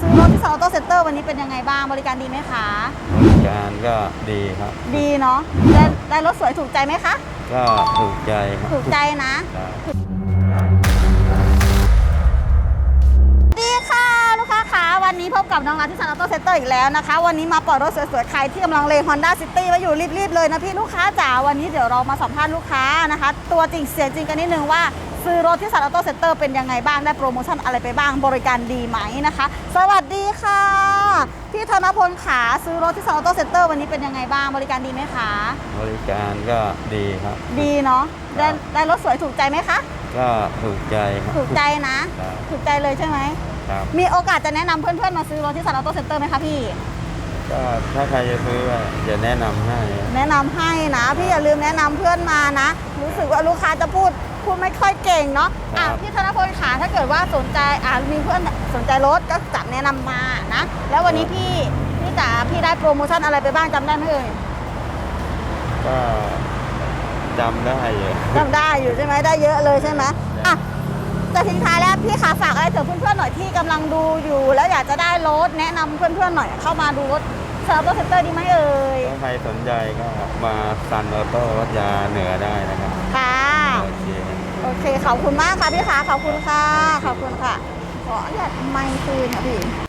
ซื้อรถที่ซอโต้เซ็นเตอร์วันนี้เป็นยังไงบ้างบริการดีไหมคะบริการก็ดีครับ ดีเนาะได้ได้รถสวยถูกใจไหมคะ ก็ถูกใจครับถูกใจนะ ครับดีค่ะลูกค้าคะวันนี้พบกับน้องรัฐที่ซันออโต้เซ็นเตอร์อีกแล้วนะคะ วันนี้มาปล่อยรถสวยๆใครที่กำลังเล Honda City ไว้อยู่รีบๆเลยนะพี่ลูกค้าจ๋าวันนี้เดี๋ยวเรามาสัมภาษณ์ลูกค้านะคะ ตัวจริงเสียงจริงกันนิดนึงว่า ซื้อรถที่ซันออโต้เซ็นเตอร์เป็นยังไงบ้างได้โปรโมชั่นอะไรไปบ้างบริการดีไหมนะคะ สวัสดีค่ะ พี่ธนพลขาซื้อรถที่ซันออโต้เซ็นเตอร์วันนี้เป็นยังไงบ้างบริการดีไหมคะบริการก็ดีครับ ดีเนาะได้ได้รถสวยถูกใจไหมคะ ก็ถูกใจครับถูกใจนะ ครับถูกใจเลยใช่ไหม ครับมีโอกาสจะแนะนำเพื่อนๆมาซื้อรถที่ซันออโต้เซ็นเตอร์ไหมคะพี่ ก็ถ้าใครจะซื้อก็จะแนะนำให้ แนะนำให้นะพี่อย่าลืมแนะนำเพื่อนมานะ รู้สึกว่าลูกค้าจะพูดพูดไม่ค่อยเก่งเนาะอะพี่ธนพลขาถ้าเกิดว่าสนใจอ่ามีเพื่อนสนใจรถก็จะแนะนำมานะ แล้ววันนี้พี่พี่จ๋าพี่ได้โปรโมชั่นอะไรไปบ้างจำได้ไหมเอ่ยก็จำได้อยู่จำได้อยู่ใช่ไหมได้เยอะเลยใช่ไหมอะจะทิ้งท้ายแล้วพี่ขาฝากอะไรถึงเพื่อนๆหน่อยที่กำลังดูอยู่ แล้วอยากจะได้รถแนะนำเพื่อนๆหน่อยเข้ามาดูรถ เซอร์โตเซ็นเตอร์ดีไหมเอ่ยถ้าใครสนใจก็มาซันออโต้วัดยาเหนือได้นะครับค่ะโอเคโอเคขอบคุณมากค่ะพี่ขาขอบคุณค่ะขอบคุณค่ะขออนุญาตไมค์คืนค่ะพี่